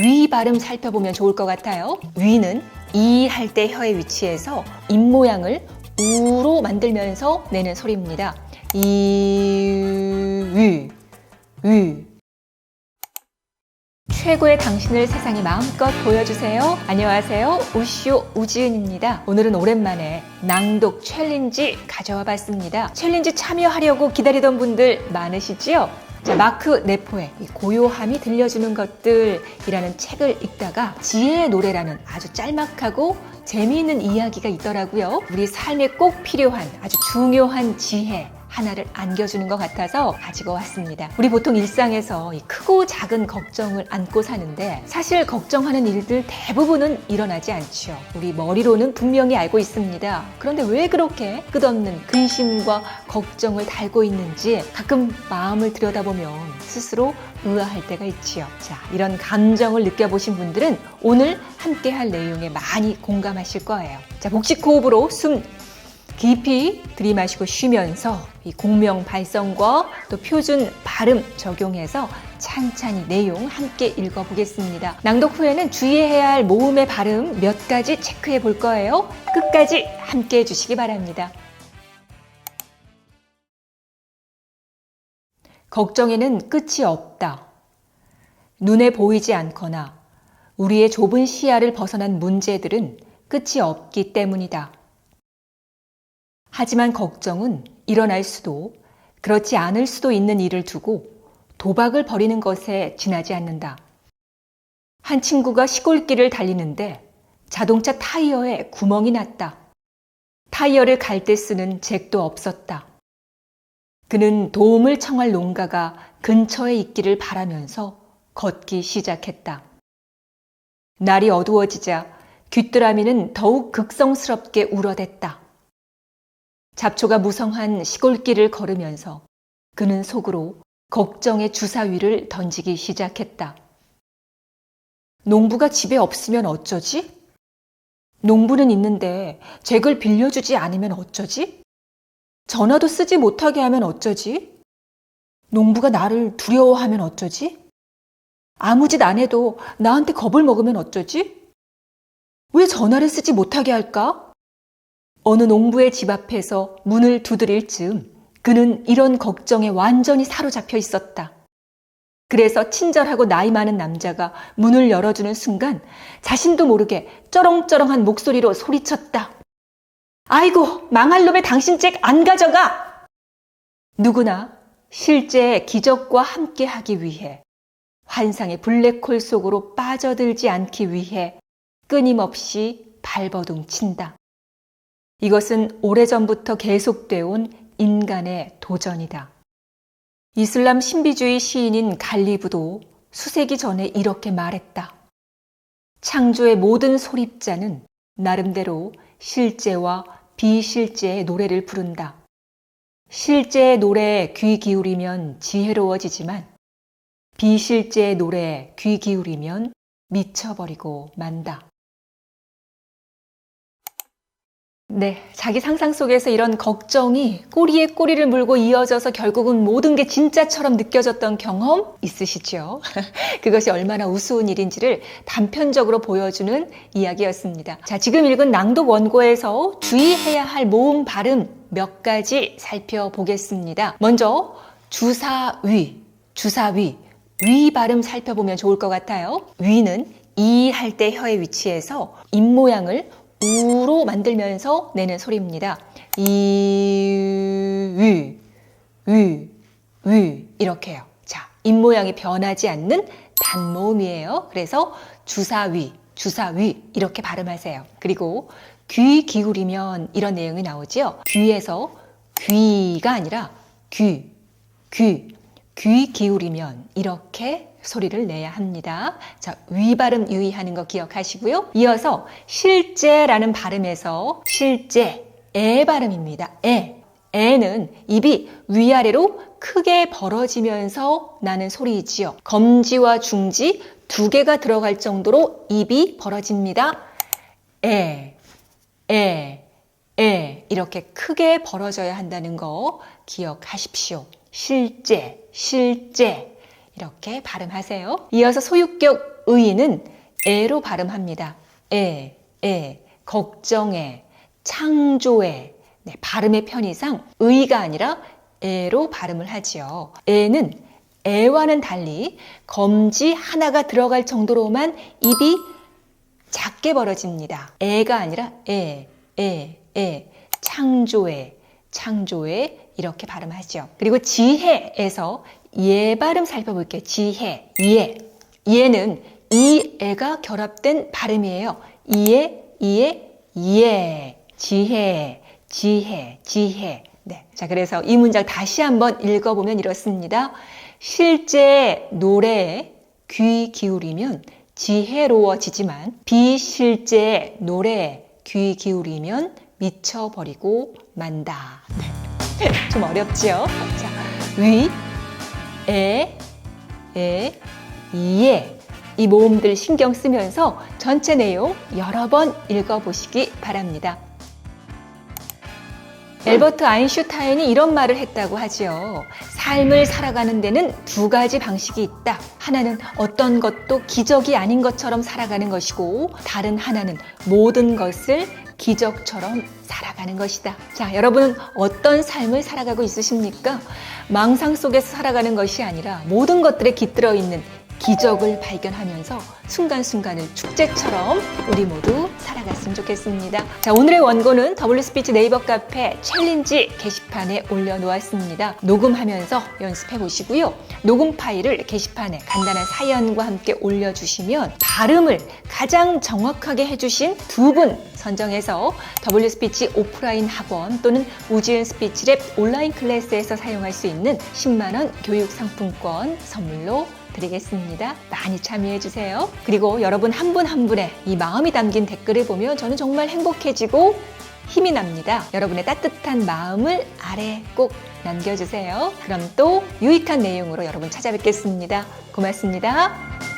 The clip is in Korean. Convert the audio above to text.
위 발음 살펴보면 좋을 것 같아요. 위는 이 할 때 혀의 위치에서 입 모양을 우로 만들면서 내는 소리입니다. 이, 위, 위. 최고의 당신을 세상에 마음껏 보여주세요. 안녕하세요. 우쇼 우지은입니다. 오늘은 오랜만에 낭독 챌린지 가져와 봤습니다. 챌린지 참여하려고 기다리던 분들 많으시지요? 자, 마크 네포의 이 고요함이 들려주는 것들이라는 책을 읽다가 지혜의 노래라는 아주 짤막하고 재미있는 이야기가 있더라고요. 우리 삶에 꼭 필요한 아주 중요한 지혜, 하나를 안겨주는 것 같아서 가지고 왔습니다. 우리 보통 일상에서 이 크고 작은 걱정을 안고 사는데 사실 걱정하는 일들 대부분은 일어나지 않죠. 우리 머리로는 분명히 알고 있습니다. 그런데 왜 그렇게 끝없는 근심과 걱정을 달고 있는지 가끔 마음을 들여다보면 스스로 의아할 때가 있지요. 자, 이런 감정을 느껴보신 분들은 오늘 함께 할 내용에 많이 공감하실 거예요. 자, 복식 호흡으로 숨 깊이 들이마시고 쉬면서 이 공명 발성과 또 표준 발음 적용해서 찬찬히 내용 함께 읽어보겠습니다. 낭독 후에는 주의해야 할 모음의 발음 몇 가지 체크해 볼 거예요. 끝까지 함께 해주시기 바랍니다. 걱정에는 끝이 없다. 눈에 보이지 않거나 우리의 좁은 시야를 벗어난 문제들은 끝이 없기 때문이다. 하지만 걱정은 일어날 수도 그렇지 않을 수도 있는 일을 두고 도박을 벌이는 것에 지나지 않는다. 한 친구가 시골길을 달리는데 자동차 타이어에 구멍이 났다. 타이어를 갈 때 쓰는 잭도 없었다. 그는 도움을 청할 농가가 근처에 있기를 바라면서 걷기 시작했다. 날이 어두워지자 귀뚜라미는 더욱 극성스럽게 울어댔다. 잡초가 무성한 시골길을 걸으면서 그는 속으로 걱정의 주사위를 던지기 시작했다. 농부가 집에 없으면 어쩌지? 농부는 있는데 잭을 빌려주지 않으면 어쩌지? 전화도 쓰지 못하게 하면 어쩌지? 농부가 나를 두려워하면 어쩌지? 아무 짓 안 해도 나한테 겁을 먹으면 어쩌지? 왜 전화를 쓰지 못하게 할까? 어느 농부의 집 앞에서 문을 두드릴 즈음 그는 이런 걱정에 완전히 사로잡혀 있었다. 그래서 친절하고 나이 많은 남자가 문을 열어주는 순간 자신도 모르게 쩌렁쩌렁한 목소리로 소리쳤다. 아이고, 망할 놈의 당신 잭안 가져가! 누구나 실제 기적과 함께 하기 위해 환상의 블랙홀 속으로 빠져들지 않기 위해 끊임없이 발버둥 친다. 이것은 오래전부터 계속되어 온 인간의 도전이다. 이슬람 신비주의 시인인 갈리브도 수세기 전에 이렇게 말했다. 창조의 모든 소립자는 나름대로 실제와 비실제의 노래를 부른다. 실제의 노래에 귀 기울이면 지혜로워지지만 비실제의 노래에 귀 기울이면 미쳐버리고 만다. 네, 자기 상상 속에서 이런 걱정이 꼬리에 꼬리를 물고 이어져서 결국은 모든 게 진짜처럼 느껴졌던 경험 있으시죠? 그것이 얼마나 우스운 일인지를 단편적으로 보여주는 이야기였습니다. 자, 지금 읽은 낭독 원고에서 주의해야 할 모음 발음 몇 가지 살펴보겠습니다. 먼저 주사위, 주사위, 위 발음 살펴보면 좋을 것 같아요. 위는 이 할 때 혀의 위치에서 입 모양을 우로 만들면서 내는 소리입니다. 이, 위, 위, 위. 이렇게요. 자, 입 모양이 변하지 않는 단모음이에요. 그래서 주사위, 주사위. 이렇게 발음하세요. 그리고 귀 기울이면 이런 내용이 나오지요. 귀에서 귀가 아니라 귀, 귀. 귀 기울이면 이렇게 소리를 내야 합니다. 자, 위 발음 유의하는 거 기억하시고요. 이어서 실제라는 발음에서 실제, 에 발음입니다. 에. 에는 입이 위아래로 크게 벌어지면서 나는 소리이지요. 검지와 중지 두 개가 들어갈 정도로 입이 벌어집니다. 에, 에, 에. 이렇게 크게 벌어져야 한다는 거 기억하십시오. 실제, 실제. 이렇게 발음하세요. 이어서 소유격 의는 에로 발음합니다. 에, 에, 걱정에, 창조에. 네, 발음의 편의상 의가 아니라 에로 발음을 하지요. 에는 에와는 달리 검지 하나가 들어갈 정도로만 입이 작게 벌어집니다. 에가 아니라 에, 에, 에, 창조에, 창조에 이렇게 발음하죠. 그리고 지혜에서 예 발음 살펴볼게요. 지혜, 예. 예는 이 애가 결합된 발음이에요. 이에, 이에, 예. 지혜, 지혜, 지혜. 네. 자, 그래서 이 문장 다시 한번 읽어보면 이렇습니다. 실제 노래에 귀 기울이면 지혜로워지지만 비실제 노래에 귀 기울이면 미쳐버리고 만다. 네. 좀 어렵지요? 자, 위, 에, 에, 이에 이 모음들 신경 쓰면서 전체 내용 여러 번 읽어보시기 바랍니다. 엘버트 아인슈타인이 이런 말을 했다고 하지요. 삶을 살아가는 데는 두 가지 방식이 있다. 하나는 어떤 것도 기적이 아닌 것처럼 살아가는 것이고, 다른 하나는 모든 것을 기적처럼 살아가는 것이다. 자, 여러분은 어떤 삶을 살아가고 있으십니까? 망상 속에서 살아가는 것이 아니라 모든 것들에 깃들어 있는 기적을 발견하면서 순간순간을 축제처럼 우리 모두 살아갔으면 좋겠습니다. 자, 오늘의 원고는 W스피치 네이버 카페 챌린지 게시판에 올려놓았습니다. 녹음하면서 연습해 보시고요. 녹음 파일을 게시판에 간단한 사연과 함께 올려주시면 발음을 가장 정확하게 해주신 두 분 선정해서 W스피치 오프라인 학원 또는 우지은 스피치랩 온라인 클래스에서 사용할 수 있는 10만원 교육 상품권 선물로 드리겠습니다. 많이 참여해 주세요. 그리고 여러분 한 분 한 분의 이 마음이 담긴 댓글을 보면 저는 정말 행복해지고 힘이 납니다. 여러분의 따뜻한 마음을 아래 꼭 남겨주세요. 그럼 또 유익한 내용으로 여러분 찾아뵙겠습니다. 고맙습니다.